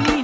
ต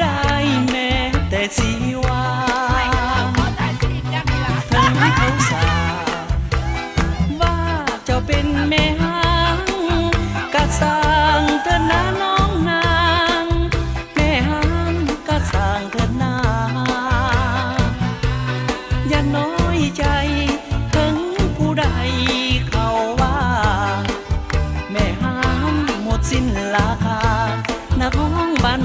ได้แม้แต่สีวาทั้งเขาสาว่าเจ้าเป็นแม่หางกะสร้างเธอนาน้องนางแม่หางกะสร้างเธอนาอย่าน้อยใจถึงผู้ใดเขาว่า แม่หางหมดสิ้นราคานักห้องบ้าน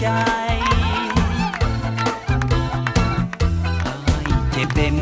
ใจอายเจ็บเต็ม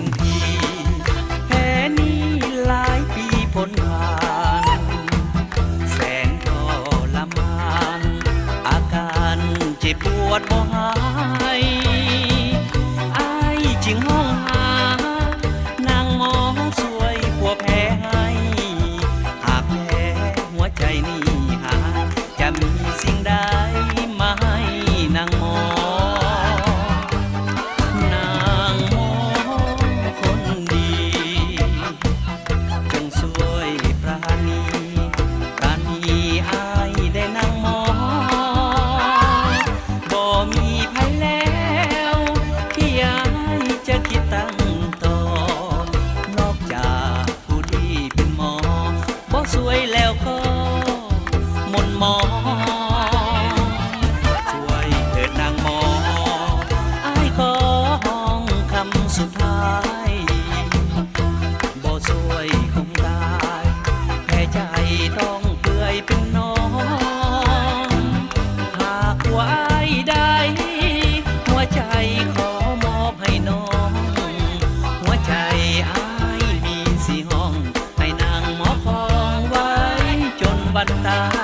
levantar.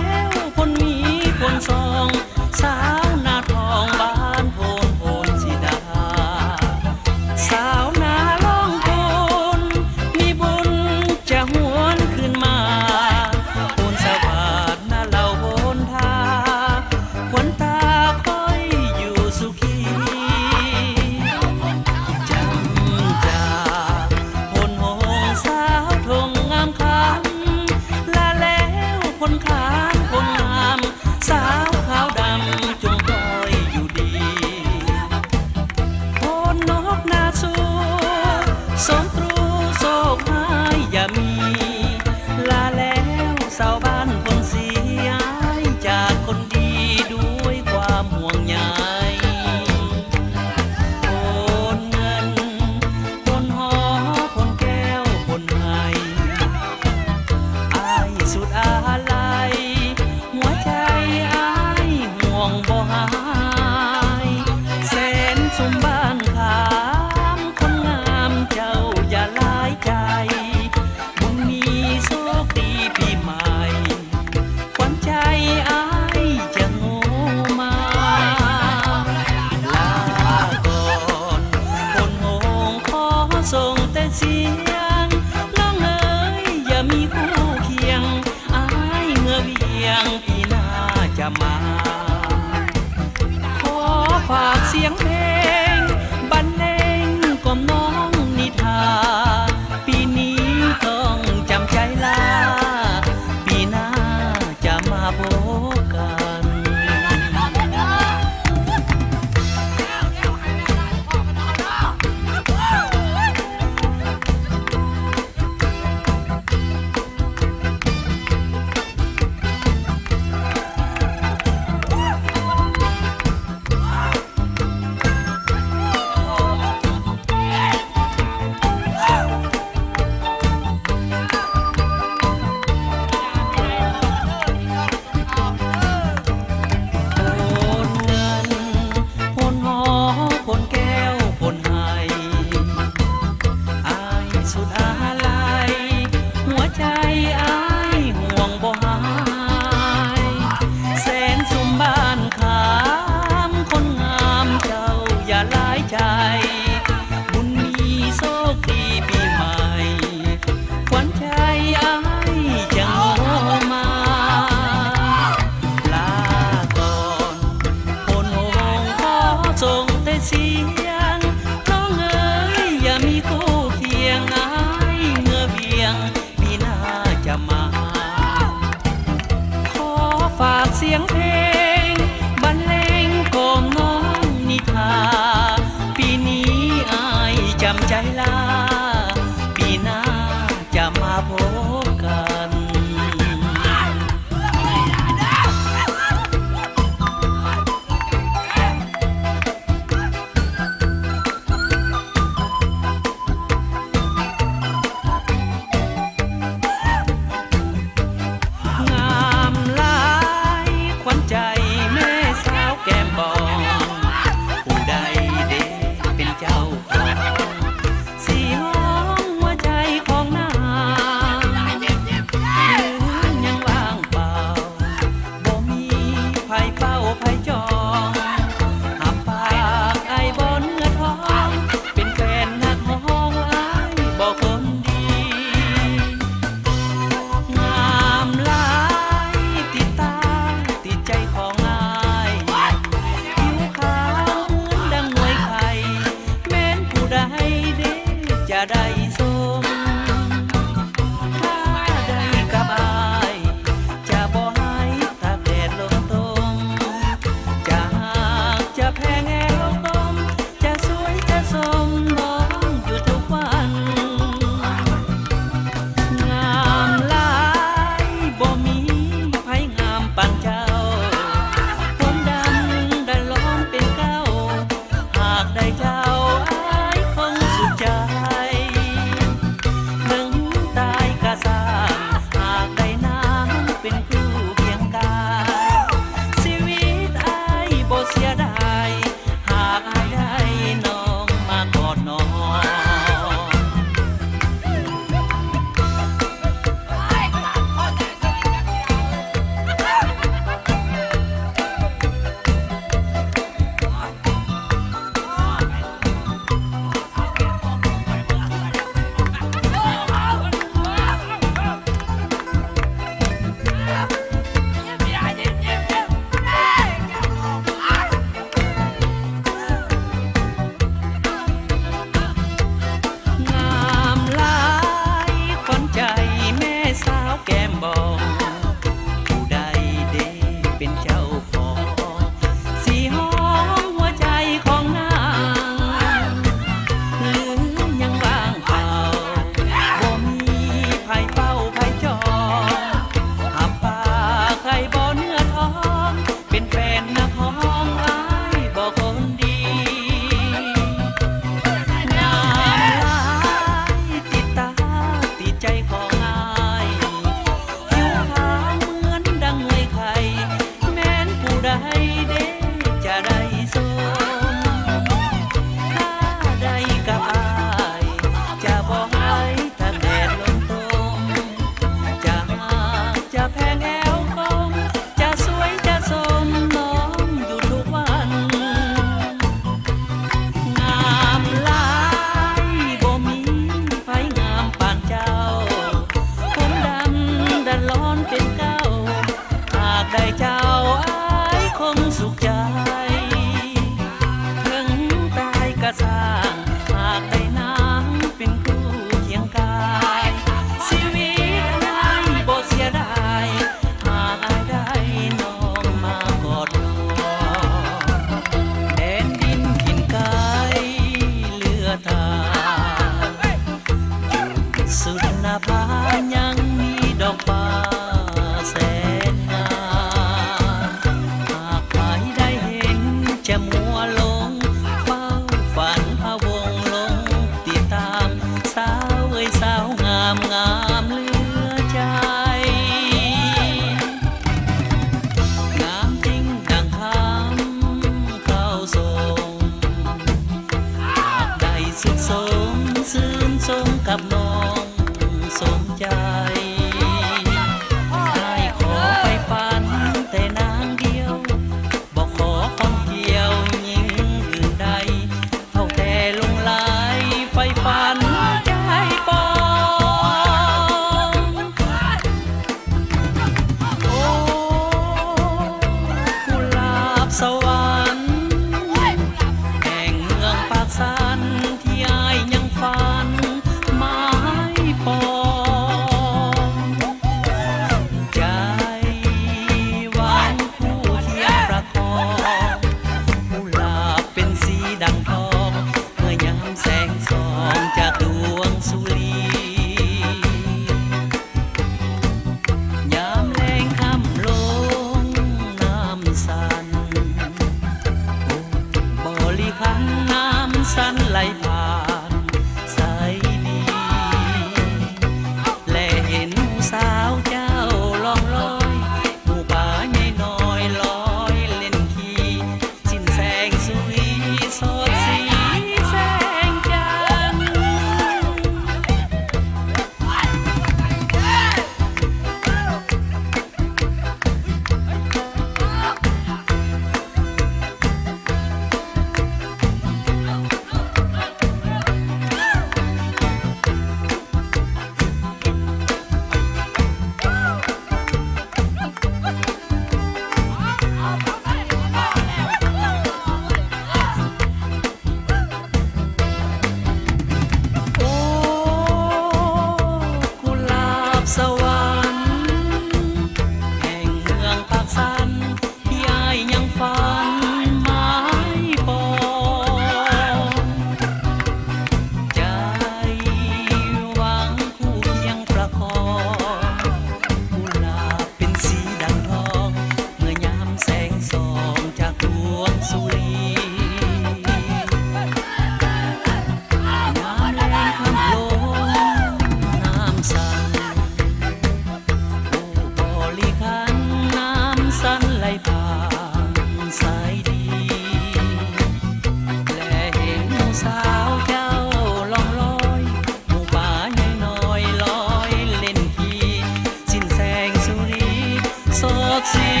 I'll see.